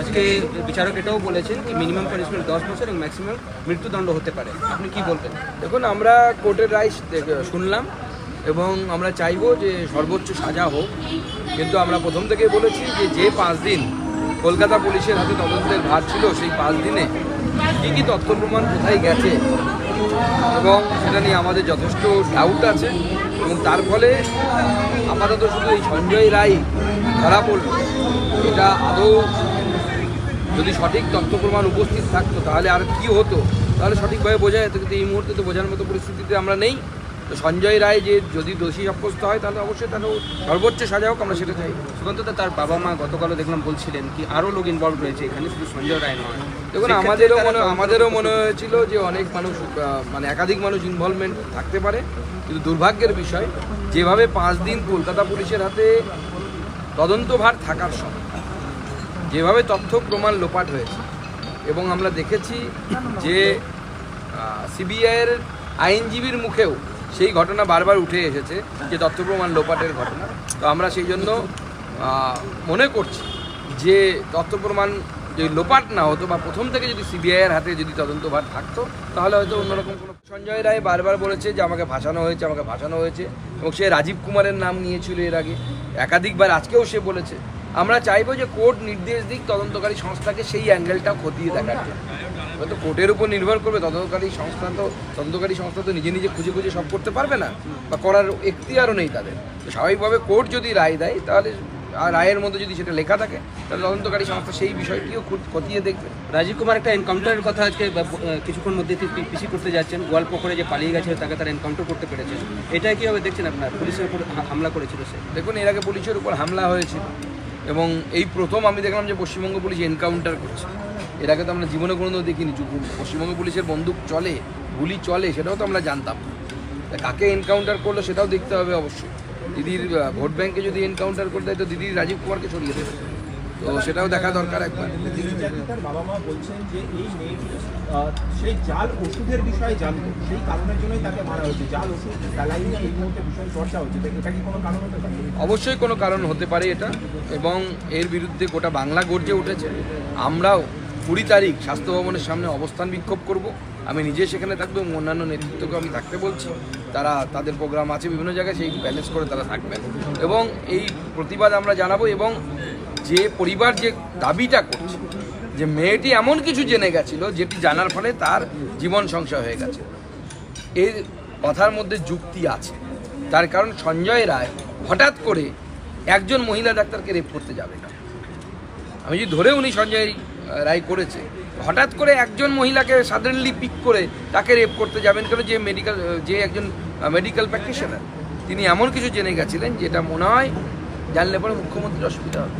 আজকে বিচারক এটাও বলেছেন কি মিনিমাম পানিশমেন্ট দশ বছর এবং ম্যাক্সিমাম মৃত্যুদণ্ড হতে পারে। আপনি কি বলবেন? দেখুন, আমরা কোর্টের রায় শুনলাম এবং আমরা চাইব যে সর্বোচ্চ সাজা হোক। কিন্তু আমরা প্রথম থেকেই বলেছি যে যে পাঁচ দিন কলকাতা পুলিশের হাতে তদন্তের ভার ছিল, সেই পাঁচ দিনে কী কী তথ্য প্রমাণ কোথায় গেছে এবং সেটা নিয়ে আমাদের যথেষ্ট ডাউট আছে এবং তার ফলে আপাতত শুধু এই সঞ্জয় রায় ধরা পড়ল। এটা আদৌ যদি সঠিক তথ্য প্রমাণ উপস্থিত থাকতো তাহলে আর কি হতো? তাহলে সঠিকভাবে বোঝা যেত কিন্তু এই মুহূর্তে তো বোঝার মতো পরিস্থিতিতে আমরা নেই। তো সঞ্জয় রায় যে যদি দোষী সাব্যস্ত হয় তাহলে অবশ্যই তাহলে সর্বোচ্চ সাজা হোক আমরা সেটা চাই। সুকান্ত দা তার বাবা মা গতকালও দেখলাম বলছিলেন কি আরও লোক ইনভলভ রয়েছে এখানে শুধু সঞ্জয় রায় নয়। দেখুন আমাদেরও মনে আমাদেরও মনে হয়েছিল যে অনেক মানুষ মানে একাধিক মানুষ ইনভলভমেন্ট থাকতে পারে। কিন্তু দুর্ভাগ্যের বিষয় যেভাবে পাঁচ দিন কলকাতা পুলিশের হাতে তদন্তভার থাকার সময় যেভাবে তথ্য প্রমাণ লোপাট হয়েছে, এবং আমরা দেখেছি যে সিবিআইয়ের আইনজীবীর মুখেও সেই ঘটনা বারবার উঠে এসেছে, যে তথ্য প্রমাণ লোপাটের ঘটনা। তো আমরা সেই জন্য মনে করছি যে তথ্য প্রমাণ যদি লোপাট না হতো বা প্রথম থেকে যদি সিবিআইয়ের হাতে যদি তদন্তভার থাকতো, তাহলে হয়তো অন্যরকম কোনো সঞ্জয় রায় বারবার বলেছে যে আমাকে ভাসানো হয়েছে, আমাকে ভাসানো হয়েছে, এবং সে রাজীব কুমারের নাম নিয়েছিল এর আগে। একাধিকবার আজকেও সে বলেছে আমরা চাইব যে কোর্ট নির্দেশ দিক তদন্তকারী সংস্থাকে সেই অ্যাঙ্গেলটা খতিয়ে দেখার জন্য। হয়তো কোর্টের উপর নির্ভর করবে তদন্তকারী সংস্থা তো তদন্তকারী সংস্থা তো নিজে নিজে খুঁজে খুঁজে সব করতে পারবে না বা করার এখতিয়ারও নেই তাদের। তো স্বাভাবিকভাবে কোর্ট যদি রায় দেয় তাহলে আর রায়ের মধ্যে যদি সেটা লেখা থাকে তাহলে তদন্তকারী সংস্থা সেই বিষয়টিও খুঁত- খতিয়ে দেখবে। রাজীব কুমার একটা এনকাউন্টারের কথা আজকে কিছুক্ষণ মধ্যে পিসি করতে যাচ্ছেন গোয়ালপুকুরে যে পালিয়ে গেছে তাকে তারা এনকাউন্টার করতে পেরেছে। এটা কীভাবে দেখছেন আপনার? পুলিশের উপর হামলা করেছিল সে? দেখুন এর আগে পুলিশের উপর হামলা হয়েছিল। এবং এই প্রথম আমি দেখলাম যে পশ্চিমবঙ্গ পুলিশ এনকাউন্টার করছে। এর আগে তো আমরা জীবনে কোনো দেখিনি পশ্চিমবঙ্গ পুলিশের বন্দুক চলে, গুলি চলে, সেটাও তো আমরা জানতাম। কাকে এনকাউন্টার করল সেটাও দেখতে হবে অবশ্যই। দিদির ভোট ব্যাংকে যদি এনকাউন্টার করে দেয় তো দিদি রাজীব কুমারকে সরিয়ে দেবে। তো সেটাও দেখা দরকার একবার। বাবা মা বলছেন যে এই মেয়েটি সেই জাল ওষুধের বিষয়ে জানতো। সেই কারণের জন্যই তাকে মারা হয়েছে। জাল ওষুধ স্যালাইনে এই মুহূর্তে বিষয় চর্চা হচ্ছে। এটা কি কোনো কারণ হতে পারে? অবশ্যই কোনো কারণ হতে পারে এটা। এবং এর বিরুদ্ধে গোটা বাংলা গর্জে উঠেছে। আমরাও কুড়ি তারিখ স্বাস্থ্য ভবনের সামনে অবস্থান বিক্ষোভ করব। আমি নিজে সেখানে থাকব এবং অন্যান্য নেতৃত্বকে আমি থাকতে বলছি। তারা তাদের প্রোগ্রাম আছে বিভিন্ন জায়গায় সেই ব্যালেন্স করে তারা থাকবেন। এবং এই প্রতিবাদ আমরা জানাব এবং যে পরিবার যে দাবিটা করছে, যে মেয়েটি এমন কিছু জেনে গেছিল, যেটি জানার ফলে তার জীবন সংশয় হয়ে গেছে। এর কথার মধ্যে যুক্তি আছে। তার কারণ সঞ্জয় রায় হঠাৎ করে একজন মহিলা ডাক্তারকে রেপ করতে যাবে। না আমি যদি ধরে উনি সঞ্জয় রায় করেছে, হঠাৎ করে একজন মহিলাকে সাডেনলি পিক করে তাকে রেপ করতে যাবেন কেন? যে মেডিকেল যে একজন মেডিকেল প্র্যাকটিশনার তিনি এমন কিছু জেনে গেছিলেন, যেটা মনে হয় জানলে পরে মুখ্যমন্ত্রীর অসুবিধা হবে।